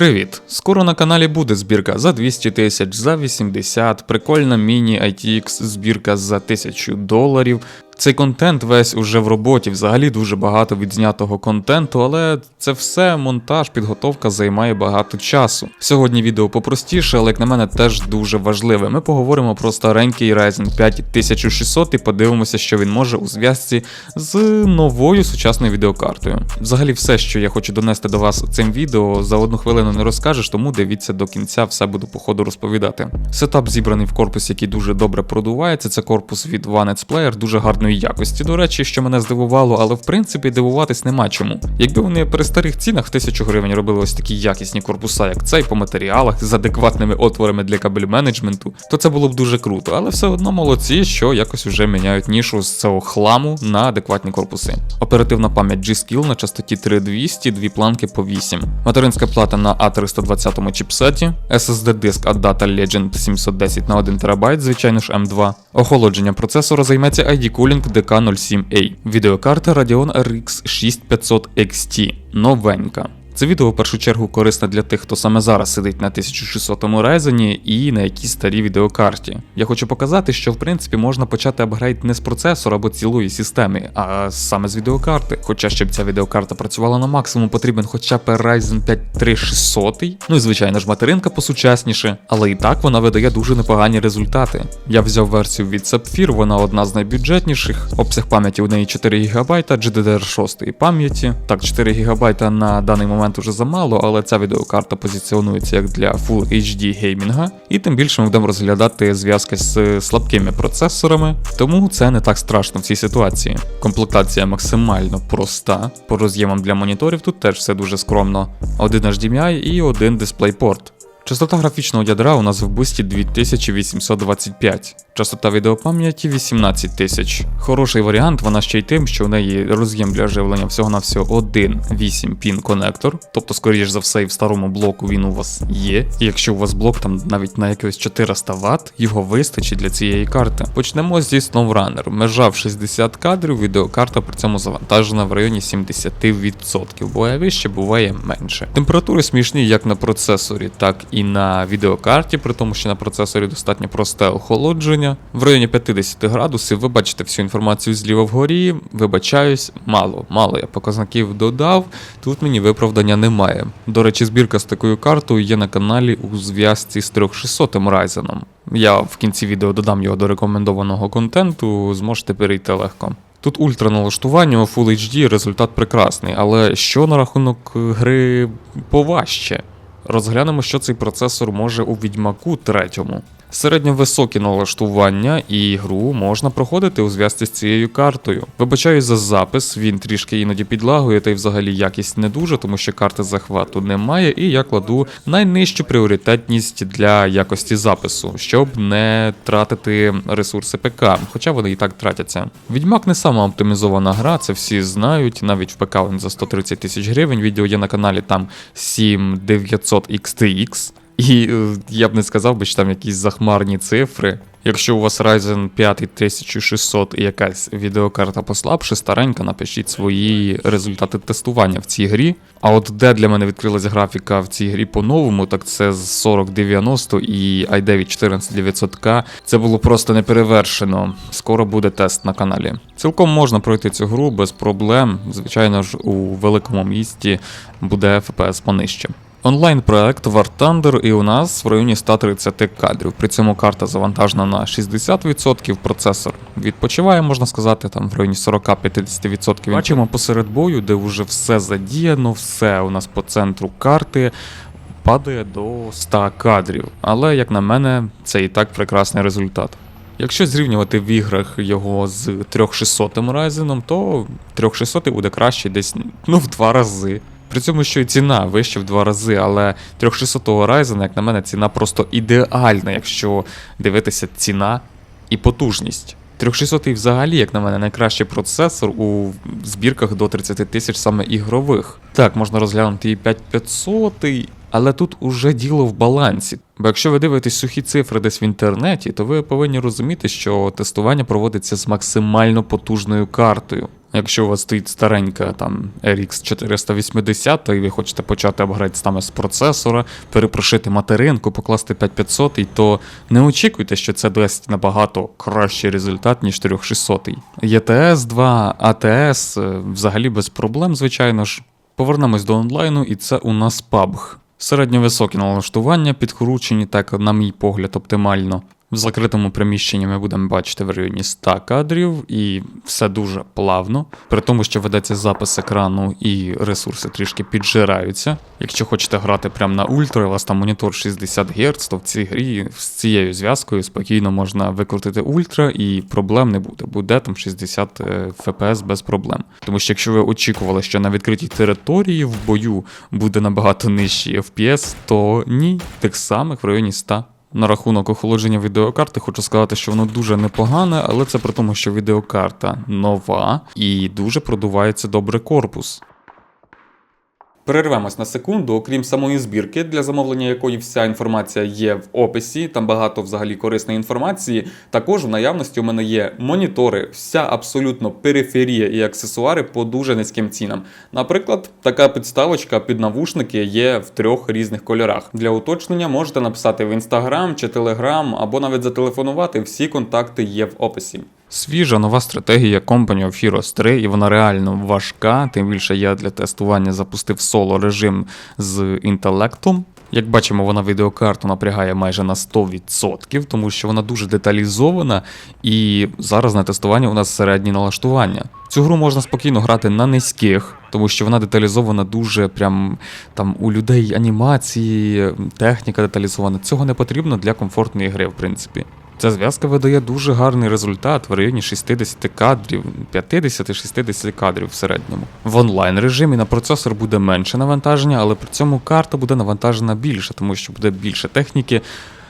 Привіт! Скоро на каналі буде збірка за 200 тисяч, за 80, прикольна міні ITX збірка за 1000 доларів. Цей контент весь уже в роботі, взагалі дуже багато відзнятого контенту, але це все монтаж, підготовка займає багато часу. Сьогодні відео попростіше, але як на мене теж дуже важливе. Ми поговоримо про старенький Ryzen 5 1600 і подивимося, що він може у зв'язці з новою сучасною відеокартою. Взагалі, все, що я хочу донести до вас цим відео, за одну хвилину не розкажеш, тому дивіться до кінця, все буду по ходу розповідати. Сетап зібраний в корпус, який дуже добре продувається. Це корпус від One Player, дуже гарної якості. До речі, що мене здивувало, але в принципі дивуватись нема чому. Якби вони при старих цінах в 1000 гривень робили ось такі якісні корпуса, як цей по матеріалах з адекватними отворами для кабель менеджменту, то це було б дуже круто. Але все одно молодці, що якось вже міняють нішу з цього хламу на адекватні корпуси. Оперативна пам'ять G-Skill на частоті 3200, дві планки по 8. Материнська плата на A320 чіпсеті, SSD диск ADATA Legend 710 на 1 ТБ, звичайно ж M2. Охолодження процесора займеться ID Cooling DK07A. Відеокарта Radeon RX 6500 XT. Новенька. Це відео в першу чергу корисне для тих, хто саме зараз сидить на 1600 Ryzen і на якійсь старій відеокарті. Я хочу показати, що в принципі можна почати апгрейд не з процесора або цілої системи, а саме з відеокарти. Хоча щоб ця відеокарта працювала на максимум, потрібен хоча б Ryzen 5 3600, ну і звичайно ж материнка посучасніше, але і так вона видає дуже непогані результати. Я взяв версію від Sapphire, вона одна з найбюджетніших. Обсяг пам'яті у неї 4 ГБ GDDR6 пам'яті. Так, 4 ГБ на даний момент момент уже замало, але ця відеокарта позиціонується як для Full HD геймінга, і тим більше ми будемо розглядати зв'язки з слабкими процесорами, тому це не так страшно в цій ситуації. Комплектація максимально проста. По роз'ємам для моніторів тут теж все дуже скромно. Один HDMI і один DisplayPort. Частота графічного ядра у нас в бусті 2825, частота відеопам'яті 18 тисяч. Хороший варіант, вона ще й тим, що у неї роз'єм для живлення всього-навсього один 8 пін конектор, тобто, скоріш за все, і в старому блоку він у вас є. І якщо у вас блок там навіть на якихось 400 Вт, його вистачить для цієї карти. Почнемо зі SnowRunner. Межа в 60 кадрів, відеокарта при цьому завантажена в районі 70%, буває вище, буває менше. Температури смішні як на процесорі, так і на відеокарті, при тому, що на процесорі достатньо просте охолодження. В районі 50 градусів ви бачите всю інформацію зліва вгорі. Вибачаюсь, мало, мало я показників додав. Тут мені виправдання немає. До речі, збірка з такою картою є на каналі у зв'язці з 3600 Ryzen. Я в кінці відео додам його до рекомендованого контенту, зможете перейти легко. Тут ультра налаштування у Full HD результат прекрасний, але що на рахунок гри поважче? Розглянемо, що цей процесор може у відьмаку третьому. Середньовисокі налаштування і гру можна проходити у зв'язці з цією картою. Вибачаю за запис, він трішки іноді підлагує, та й взагалі якість не дуже, тому що карти захвату немає, і я кладу найнижчу пріоритетність для якості запису, щоб не тратити ресурси ПК, хоча вони і так тратяться. Відьмак не сама оптимізована гра, це всі знають. Навіть в ПК він за 130 тисяч гривень. Відео є на каналі там 7900 XTX. І е, я б не сказав би, що там якісь захмарні цифри. Якщо у вас Ryzen 5 1600 і якась відеокарта послабше, старенька, напишіть свої результати тестування в цій грі. А от де для мене відкрилась графіка в цій грі по-новому, так це з 4090 і i9 14900K. Це було просто неперевершено. Скоро буде тест на каналі. Цілком можна пройти цю гру без проблем. Звичайно ж, у великому місті буде FPS понижче. Онлайн-проект War Thunder і у нас в районі 130 кадрів. При цьому карта завантажена на 60%, процесор відпочиває, можна сказати, там в районі 40-50%. Бачимо посеред бою, де вже все задіяно, все у нас по центру карти. Падає до 100 кадрів, але, як на мене, це і так прекрасний результат. Якщо зрівнювати в іграх його з 3600 Ryzen, то 3600 буде краще десь ну, в два рази. При цьому, що і ціна вища в два рази, але 3600 Ryzen, як на мене, ціна просто ідеальна, якщо дивитися ціна і потужність. 3600 взагалі, як на мене, найкращий процесор у збірках до 30 тисяч саме ігрових. Так, можна розглянути і 5500, але тут уже діло в балансі. Бо якщо ви дивитесь сухі цифри десь в інтернеті, то ви повинні розуміти, що тестування проводиться з максимально потужною картою. Якщо у вас стоїть старенька там RX 480, і ви хочете почати апгрейд саме з процесора, перепрошити материнку, покласти 5500, то не очікуйте, що це дасть набагато кращий результат, ніж 4600. ETS 2, ATS взагалі без проблем, звичайно ж. Повернемось до онлайну, і це у нас PUBG. Середньовисокі налаштування, підкручені, так, на мій погляд, оптимально. В закритому приміщенні ми будемо бачити в районі 100 кадрів, і все дуже плавно. При тому, що ведеться запис екрану і ресурси трішки піджираються. Якщо хочете грати прямо на ультра, у вас там монітор 60 Гц, то в цій грі з цією зв'язкою спокійно можна викрутити ультра, і проблем не буде. Буде там 60 FPS без проблем. Тому що якщо ви очікували, що на відкритій території в бою буде набагато нижчий FPS, то ні, тих самих в районі 100. На рахунок охолодження відеокарти хочу сказати, що воно дуже непогане, але це при тому, що відеокарта нова і дуже продувається добре корпус. Перервемось на секунду, окрім самої збірки, для замовлення якої вся інформація є в описі, там багато взагалі корисної інформації. Також в наявності у мене є монітори, вся абсолютно периферія і аксесуари по дуже низьким цінам. Наприклад, така підставочка під навушники є в трьох різних кольорах. Для уточнення можете написати в інстаграм чи телеграм, або навіть зателефонувати. Всі контакти є в описі. Свіжа нова стратегія Company of Heroes 3, і вона реально важка. Тим більше я для тестування запустив соло режим з інтелектом. Як бачимо, вона відеокарту напрягає майже на 100%, тому що вона дуже деталізована, і зараз на тестуванні у нас середні налаштування. Цю гру можна спокійно грати на низьких, тому що вона деталізована дуже прям там у людей анімації, техніка деталізована. Цього не потрібно для комфортної гри, в принципі. Ця зв'язка видає дуже гарний результат в районі 60 кадрів, 50-60 кадрів в середньому. В онлайн режимі на процесор буде менше навантаження, але при цьому карта буде навантажена більше, тому що буде більше техніки.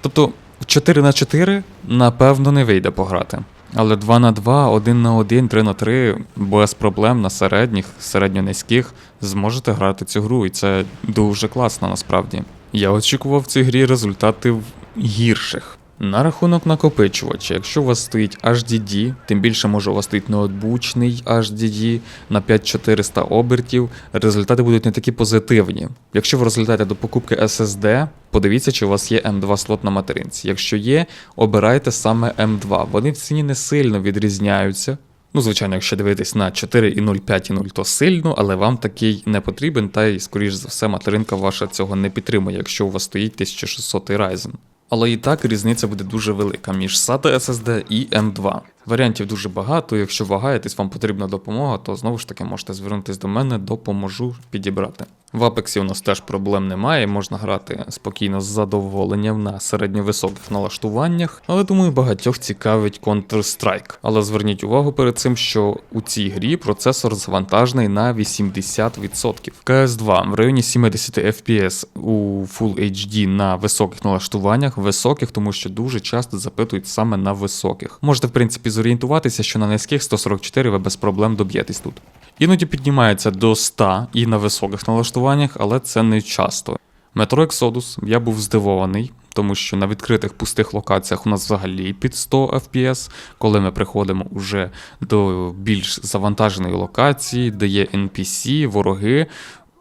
Тобто 4 на 4 напевно не вийде пограти. Але 2 на 2, 1 на 1, 3 на 3 без проблем на середніх, середньо-низьких зможете грати цю гру, і це дуже класно насправді. Я очікував в цій грі результатів гірших. На рахунок накопичувача, якщо у вас стоїть HDD, тим більше може у вас стоїть ноутбучний HDD на 5400 обертів, результати будуть не такі позитивні. Якщо ви розглядаєте до покупки SSD, подивіться, чи у вас є M2 слот на материнці. Якщо є, обирайте саме M2. Вони в ціні не сильно відрізняються. Ну, звичайно, якщо дивитись на 4,0, то сильно, але вам такий не потрібен, та й, скоріш за все, материнка ваша цього не підтримує, якщо у вас стоїть 1600 Ryzen. Але і так різниця буде дуже велика між SATA SSD і M2. Варіантів дуже багато. Якщо вагаєтесь, вам потрібна допомога, то знову ж таки можете звернутися до мене, допоможу підібрати. В Apex у нас теж проблем немає, можна грати спокійно з задоволенням на середньовисоких налаштуваннях, але думаю, багатьох цікавить Counter-Strike. Але зверніть увагу перед цим, що у цій грі процесор завантажений на 80%. CS2 в районі 70 FPS у Full HD на високих налаштуваннях, високих, тому що дуже часто запитують саме на високих. Можете, в принципі, зорієнтуватися, що на низьких 144 ви без проблем доб'єтесь тут. Іноді піднімається до 100 і на високих налаштуваннях, але це не часто. Metro Exodus я був здивований, тому що на відкритих пустих локаціях у нас взагалі під 100 FPS. Коли ми приходимо уже до більш завантаженої локації, де є NPC, вороги,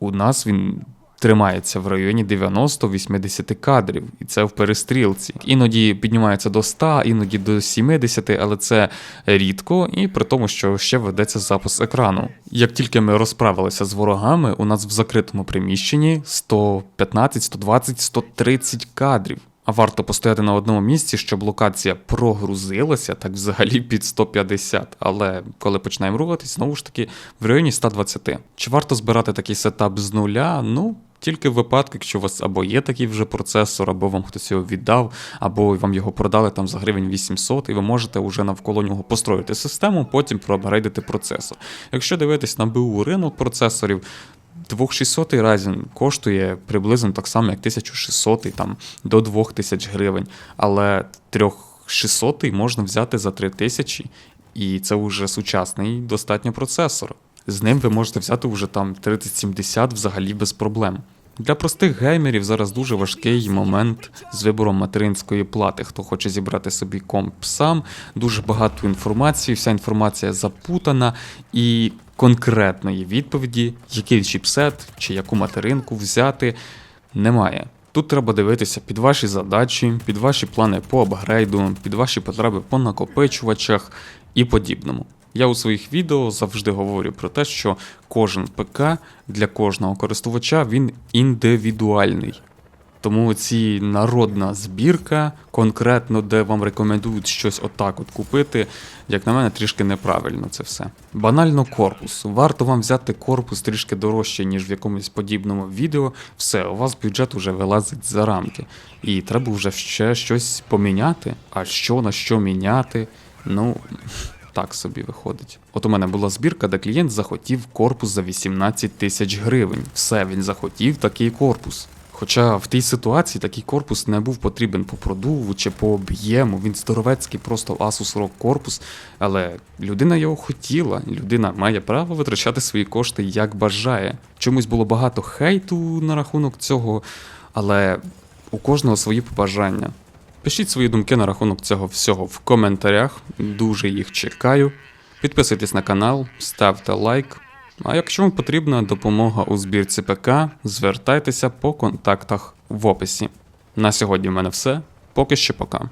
у нас він тримається в районі 90-80 кадрів, і це в перестрілці. Іноді піднімається до 100, іноді до 70, але це рідко, і при тому, що ще ведеться запис екрану. Як тільки ми розправилися з ворогами, у нас в закритому приміщенні 115, 120, 130 кадрів. А варто постояти на одному місці, щоб локація прогрузилася, так взагалі під 150. Але коли починаємо рухатись, знову ж таки в районі 120. Чи варто збирати такий сетап з нуля? Ну. Тільки в випадку, якщо у вас або є такий вже процесор, або вам хтось його віддав, або вам його продали там за гривень 800, і ви можете вже навколо нього построїти систему, потім проапгрейдити процесор. Якщо дивитись на БУ ринок процесорів, 2600 Ryzen коштує приблизно так само, як 1600 там до 2000 гривень, але 3600 можна взяти за 3000, і це вже сучасний достатньо процесор. З ним ви можете взяти вже там 3070 взагалі без проблем. Для простих геймерів зараз дуже важкий момент з вибором материнської плати. Хто хоче зібрати собі комп сам, дуже багато інформації, вся інформація запутана і конкретної відповіді, який чіпсет чи яку материнку взяти, немає. Тут треба дивитися під ваші задачі, під ваші плани по апгрейду, під ваші потреби по накопичувачах і подібному. Я у своїх відео завжди говорю про те, що кожен ПК для кожного користувача він індивідуальний. Тому ці народна збірка, конкретно, де вам рекомендують щось отак от купити, як на мене, трішки неправильно це все. Банально корпус. Варто вам взяти корпус трішки дорожче, ніж в якомусь подібному відео. Все, у вас бюджет вже вилазить за рамки. І треба вже ще щось поміняти. А що на що міняти? Ну. Так собі виходить. От у мене була збірка, де клієнт захотів корпус за 18 тисяч гривень. Все, він захотів такий корпус. Хоча в тій ситуації такий корпус не був потрібен по продуву чи по об'єму, він здоровецький, просто Asus ROG корпус, але людина його хотіла, людина має право витрачати свої кошти як бажає. Чомусь було багато хейту на рахунок цього, але у кожного свої побажання. Пишіть свої думки на рахунок цього всього в коментарях, дуже їх чекаю. Підписуйтесь на канал, ставте лайк. А якщо вам потрібна допомога у збірці ПК, звертайтеся по контактах в описі. На сьогодні в мене все. Поки що пока.